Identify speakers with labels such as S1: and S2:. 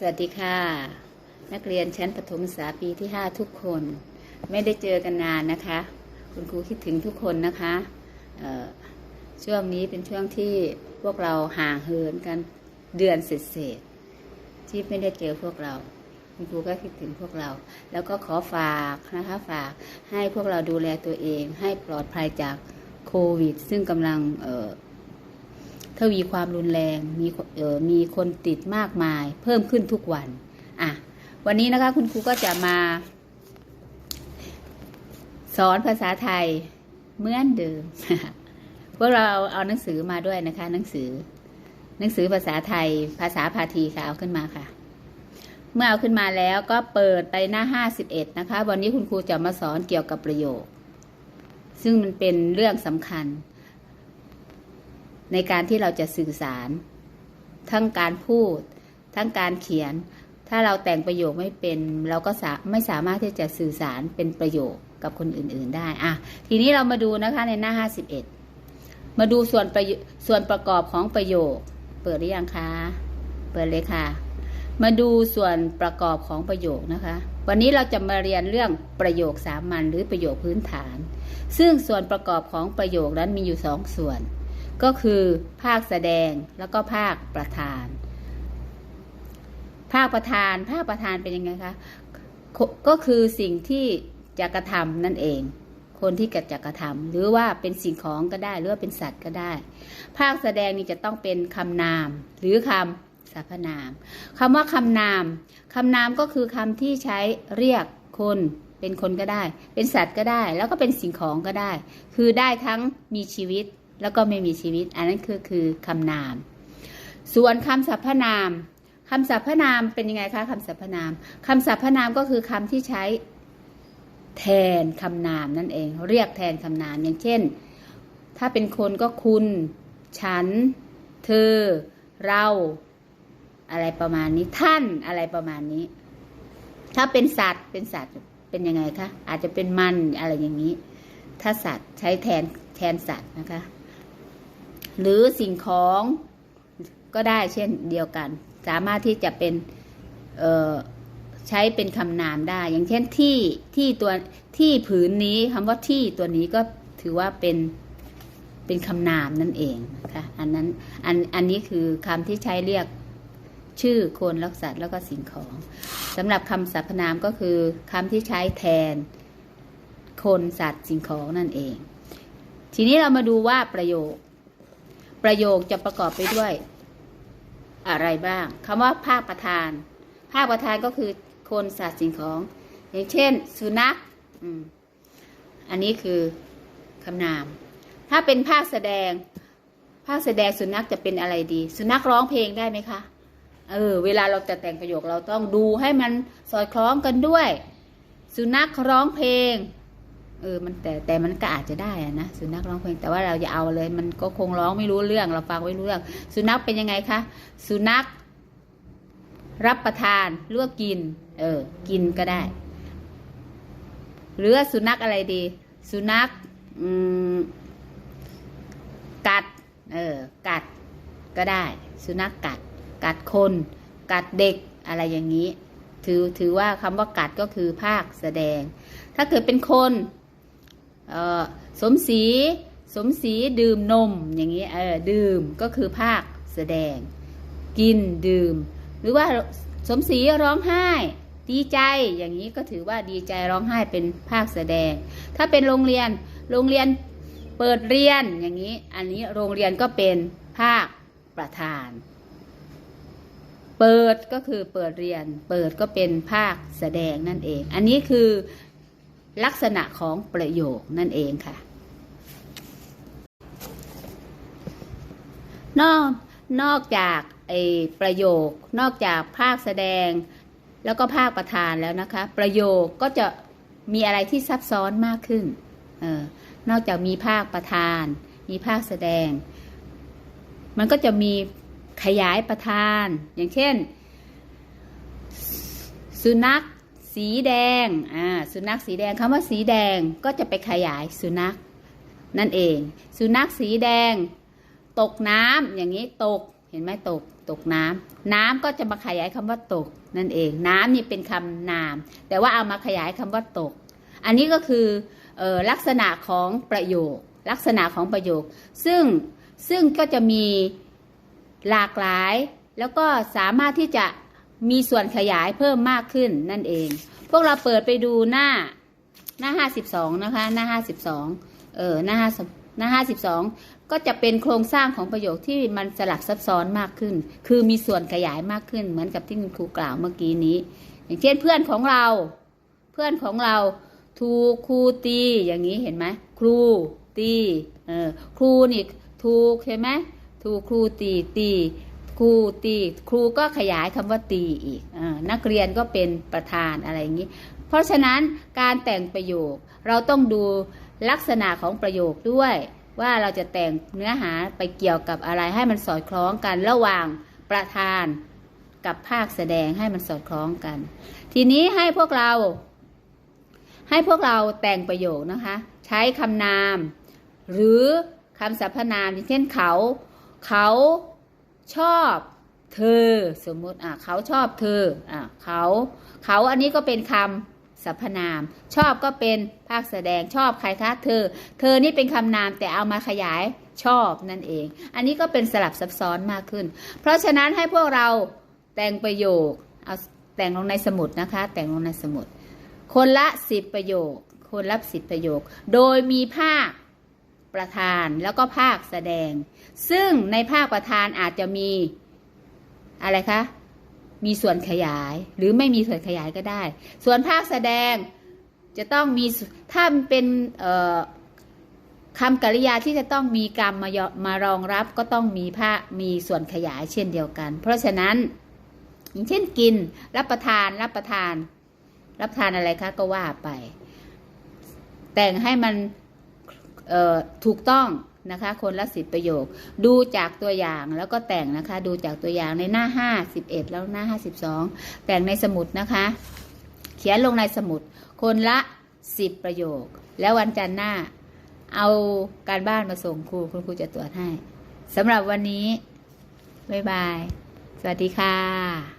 S1: สวัสดีค่ะ นักเรียนชั้นประถมศึกษาปีที่ 5 ทุกคน ไม่ได้เจอกันนานนะคะ คุณครูคิดถึงทุกคนนะคะช่วงนี้เป็นช่วงที่พวกเราห่างเหินกันเดือนเศษๆที่ไม่ได้เจอพวกเรา คุณครูก็คิดถึงพวกเรา แล้วก็ขอฝากนะคะฝากให้พวกเราดูแลตัวเอง ให้ปลอดภัยจากโควิด ซึ่งกำลังเทวีความรุนแรงมีเออมีคนติดมากมาย เพิ่มขึ้นทุกวันอะวันนี้นะคะคุณครูก็จะมา สอนภาษาไทยเหมือนเดิมพวกเราเอาหนังสือมาด้วยนะคะ หนังสือ หนังสือภาษาไทย ภาษาพาทีค่ะเอาขึ้นมาค่ะ เมื่อเอาขึ้นมาแล้วก็เปิดไปหน้าห้าสิบเอ็ดนะคะ วันนี้คุณครูจะมาสอนเกี่ยวกับประโยค ซึ่งมันเป็นเรื่องสำคัญ ในการที่เราจะสื่อสาร ทั้งการพูด ทั้งการเขียน ถ้าเราแต่งประโยคไม่เป็น เราก็สไม่สามารถที่จะสื่อสารเป็นประโยคกับคนอื่น ๆ ได้อะทีนี้เรามาดูนะคะในหน้า 51 มาดูส่วนประส่วนประกอบของประโยค เปิดหรือยังคะเปิดเลยค่ะ มาดูส่วนประกอบของประโยคนะคะ วันนี้เราจะมาเรียนเรื่องประโยคสามัญหรือประโยคพื้นฐาน ซึ่งส่วนประกอบของประโยคนั้นมีอยู่สองส่วน ก็คือภาคแสดงแล้วก็ภาคประธาน ภาคประธาน ภาคประธานเป็นยังไงคะ ก็คือสิ่งที่จะกระทำนั่นเอง คนที่จะจะกระทำหรือว่าเป็นสิ่งของก็ได้ หรือว่าเป็นสัตว์ก็ได้ ภาคแสดงนี่จะต้องเป็นคำนามหรือคำสรรพนามคำว่าคำนามคำนามก็คือคำที่ใช้เรียกคนเป็นคนก็ได้ เป็นสัตว์ก็ได้ แล้วก็เป็นสิ่งของก็ได้ คือได้ทั้งมีชีวิต แล้วก็ไม่มีชีวิต อันนั้นคือคือคำนาม ส่วนคำสรรพนามคำสรรพนามเป็นยังไงคะคำสรรพนามคำสรรพนามก็คือคำที่ใช้แทนคำนามนั่นเอง เรียกแทนคำนามอย่างเช่น ถ้าเป็นคนก็คุณ ฉัน เธอ เรา อะไรประมาณนี้ท่านอะไรประมาณนี้ ถ้าเป็นสัตว์เป็นสัตว์เป็นยังไงคะอาจจะเป็นมันอะไรอย่างนี้ ถ้าสัตว์ใช้แทนแทนสัตว์นะคะ หรือสิ่งของก็ได้เช่นเดียวกัน สามารถที่จะเป็นใช้เป็นคำนามได้ อย่างเช่นที่ที่ตัวที่ผืนนี้คำว่าที่ตัวนี้ก็ถือว่าเป็นเป็นคำนามนั่นเองนะคะอันนั้นอันอันนี้คือคำที่ใช้เรียกชื่อคนลักสัตว์แล้วก็สิ่งของสำหรับคำสรรพนามก็คือคำที่ใช้แทนคนสัตว์สิ่งของนั่นเอง ทีนี้เรามาดูว่าประโยค ประโยคจะประกอบไปด้วย อะไรบ้างคำว่าภาคประธาน ภาคประธานก็คือคนสัตว์สิ่งของ อย่างเช่น สุนัขอันนี้คือคำนาม ถ้าเป็นภาคแสดง ภาคแสดงสุนัขจะเป็นอะไรดี สุนัขร้องเพลงได้ไหมคะเออเวลาเราจะแต่งประโยคเราต้องดูให้มันสอดคล้องกันด้วย สุนัขร้องเพลง เออมันแต่แต่มันก็อาจจะได้อะนะสุนัขร้องเพลงแต่ว่าเราอย่าเอาเลย มันก็คงร้องไม่รู้เรื่อง เราฟังไม่รู้เรื่อง สุนัขเป็นยังไงคะสุนัขรับประทานหรือว่ากิน เออ กินก็ได้ หรือสุนัขอะไรดี สุนัขกัด เออ กัดก็ได้ สุนัขกัด กัดคน กัดเด็กอะไรอย่างนี้ ถือถือว่าคำว่ากัดก็คือภาคแสดง ถ้าเกิดเป็นคน สมศรีสมศรีดื่มนมอย่างนี้เออดื่มก็คือภาคแสดง กินดื่ม หรือว่าสมศรีร้องไห้ ดีใจอย่างนี้ก็ถือว่าดีใจร้องไห้เป็นภาคแสดง ถ้าเป็นโรงเรียนโรงเรียนเปิดเรียนอย่างนี้ อันนี้โรงเรียนก็เป็นภาคประธาน เปิดก็คือเปิดเรียน เปิดก็เป็นภาคแสดงนั่นเอง อันนี้คือ ลักษณะของประโยคนั่นเองค่ะนอกนอกจากไอประโยค นอกจากภาคแสดง แล้วก็ภาคประธานแล้วนะคะ ประโยคก็จะมีอะไรที่ซับซ้อนมากขึ้นออนอกจากมีภาคประธาน มีภาคแสดง มันก็จะมีขยายประธาน อย่างเช่น สุนัข สีแดงอ่าสุนัขสีแดงคำว่าสีแดงก็จะไปขยายสุนัขนั่นเอง สุนัขสีแดง ตกน้ำอย่างนี้ตกเห็นไหมตกตกน้ำน้ำก็จะมาขยายคำว่าตกนั่นเอง น้ำนี่เป็นคำนาม แต่ว่าเอามาขยายคำว่าตก อันนี้ก็คือออลักษณะของประโยค ลักษณะของประโยค ซึ่งซึ่งก็จะมีหลากหลาย แล้วก็สามารถที่จะ มีส่วนขยายเพิ่มมากขึ้นนั่นเอง พวกเราเปิดไปดูหน้าหน้าห้าสิบสองนะคะ หน้าห้าสิบสองเออหน้าห้าหน้าห้าสิบสองก็จะเป็นโครงสร้างของประโยคที่มันสลับซับซ้อนมากขึ้น คือมีส่วนขยายมากขึ้น เหมือนกับที่คุณครูกล่าวเมื่อกี้นี้ อย่างเช่นเพื่อนของเรา เพื่อนของเราถูกครูตี อย่างนี้เห็นไหมครูตีเออครูนี่ถูกใช่ไหมถูกครูตีตี ครูตีครูก็ขยายคำว่าตีอีกอนักเรียนก็เป็นประธานอะไรอย่างนี้ เพราะฉะนั้นการแต่งประโยคเราต้องดูลักษณะของประโยคด้วย ว่าเราจะแต่งเนื้อหาไปเกี่ยวกับอะไรให้มันสอดคล้องกันระหว่างประธานกับภาคแสดงให้มันสอดคล้องกัน ทีนี้ให้พวกเรา ให้พวกเราแต่งประโยคนะคะ ใช้คำนาม หรือคำสรรพนามอย่างเช่นเขา เขา ชอบเธอ สมมุติอะเขาชอบเธออะเขาเขาอันนี้ก็เป็นคำสรรพนาม ชอบก็เป็นภาคแสดงชอบใครคะเธอ เธอนี่เป็นคำนามแต่เอามาขยายชอบนั่นเอง อันนี้ก็เป็นสลับซับซ้อนมากขึ้น เพราะฉะนั้นให้พวกเราแต่งประโยคเอาแต่งลงในสมุดนะคะ แต่งลงในสมุด คนละสิบประโยค คนละสิบประโยค โดยมีภาค ประธานแล้วก็ภาคแสดง ซึ่งในภาคประธานอาจจะมีอะไรคะ มีส่วนขยายหรือไม่มีส่วนขยายก็ได้ ส่วนภาคแสดงจะต้องมีถ้าเป็นคำกริยาที่จะต้องมีกรรมมามารองรับก็ต้องมีภาคมีส่วนขยายเช่นเดียวกัน เพราะฉะนั้นอย่างเช่นกินรับประทานรับประทาน รับประทานอะไรคะก็ว่าไป แต่งให้มัน ถูกต้องนะคะคนละสิบประโยค ดูจากตัวอย่างแล้วก็แต่งนะคะ ดูจากตัวอย่างในหน้าห้าสิบเอ็ดแล้วหน้าห้าสิบสองแต่งในสมุดนะคะ เขียนลงในสมุด คนละสิบประโยค แล้ววันจันทร์หน้า เอาการบ้านมาส่งครูคุณครูจะตรวจให้สำหรับวันนี้ บ๊ายบาย สวัสดีค่ะ